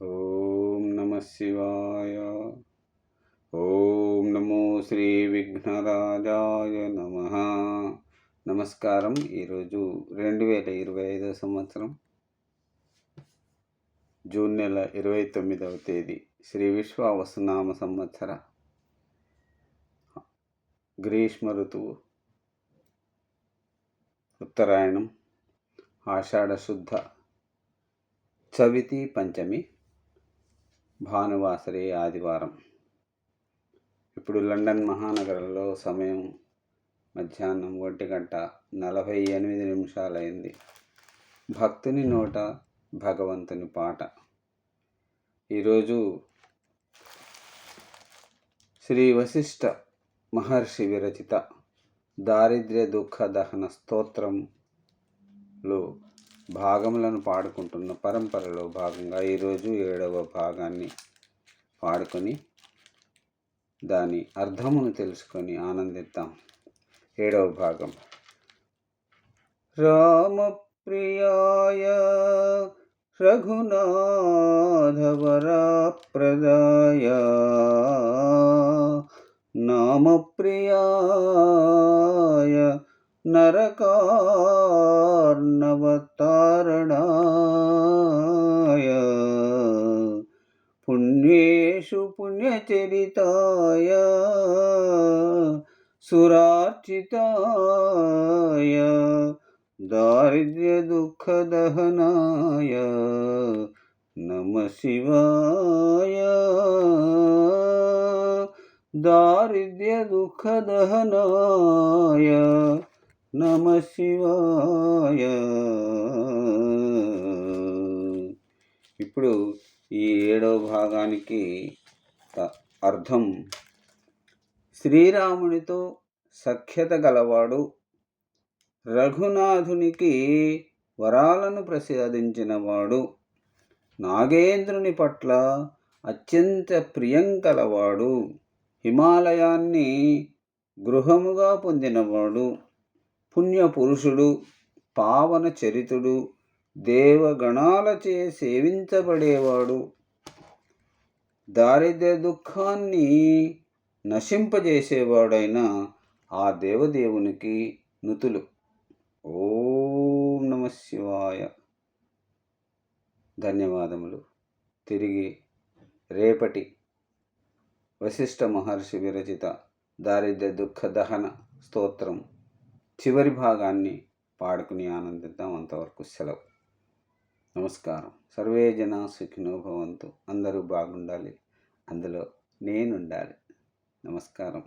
ఓం నమ శివాయ. ఓం నమో శ్రీ విఘ్నరాజాయ నమ. నమస్కారం ఈరోజు రెండు వేల ఇరవై ఐదో సంవత్సరం జూన్ నెల ఇరవై తొమ్మిదవ తేదీ శ్రీ విశ్వావసునామ సంవత్సర గ్రీష్మ ఋతువు. ఉత్తరాయణం ఆషాఢశుద్ధ చవితి పంచమి భానువాసరి ఆదివారం. ఇప్పుడు లండన్ మహానగరంలో సమయం మధ్యాహ్నం ఒంటి గంట నలభై ఎనిమిది నిమిషాలైంది. భక్తుని నోట భగవంతుని పాట. ఈరోజు శ్రీ వశిష్ఠ మహర్షి విరచిత దారిద్ర్య దుఃఖ దహన స్తోత్రంలో భాగములను పాడుకుంటున్న పరంపరలో భాగంగా ఈరోజు ఏడవ భాగాన్ని పాడుకొని దాని అర్థమును తెలుసుకొని ఆనందిద్దాం. ఏడవ భాగం. రామప్రియాయ రఘునాథవరాప్రదాయ నామప్రియాయ नरकार्णवतारणाय पुण्येषु पुण्यचरिताय सुरार्चिताय दारिद्र्यदुःखदहनाय नमः शिवाय दारिद्र्यदुःखदहनाय నమ శివాయ. ఇప్పుడు ఈ ఏడవ భాగానికి అర్థం. శ్రీరామునితో సఖ్యత గలవాడు రఘునాథునికి వరాలను ప్రసాదించినవాడు నాగేంద్రుని పట్ల అత్యంత ప్రియం కలవాడు హిమాలయాన్ని గృహముగా పొందినవాడు. పుణ్యపురుషుడు పావన చరితుడు దేవగణాలచే సేవించబడేవాడు. దారిద్ర్య దుఃఖాన్ని నశింపజేసేవాడైన ఆ దేవదేవునికి నుతులు. ఓం నమ శివాయ. ధన్యవాదములు. తిరిగి రేపటి వశిష్ఠ మహర్షి విరచిత దారిద్ర్య దుఃఖ దహన స్తోత్రం. చివరి భాగాన్ని పాడుకుని ఆనందిద్దాం అంతవరకు సెలవు. నమస్కారం. సర్వే జన సుఖినోభవంతు అందరూ బాగుండాలి. అందులో నేనుండాలి. నమస్కారం.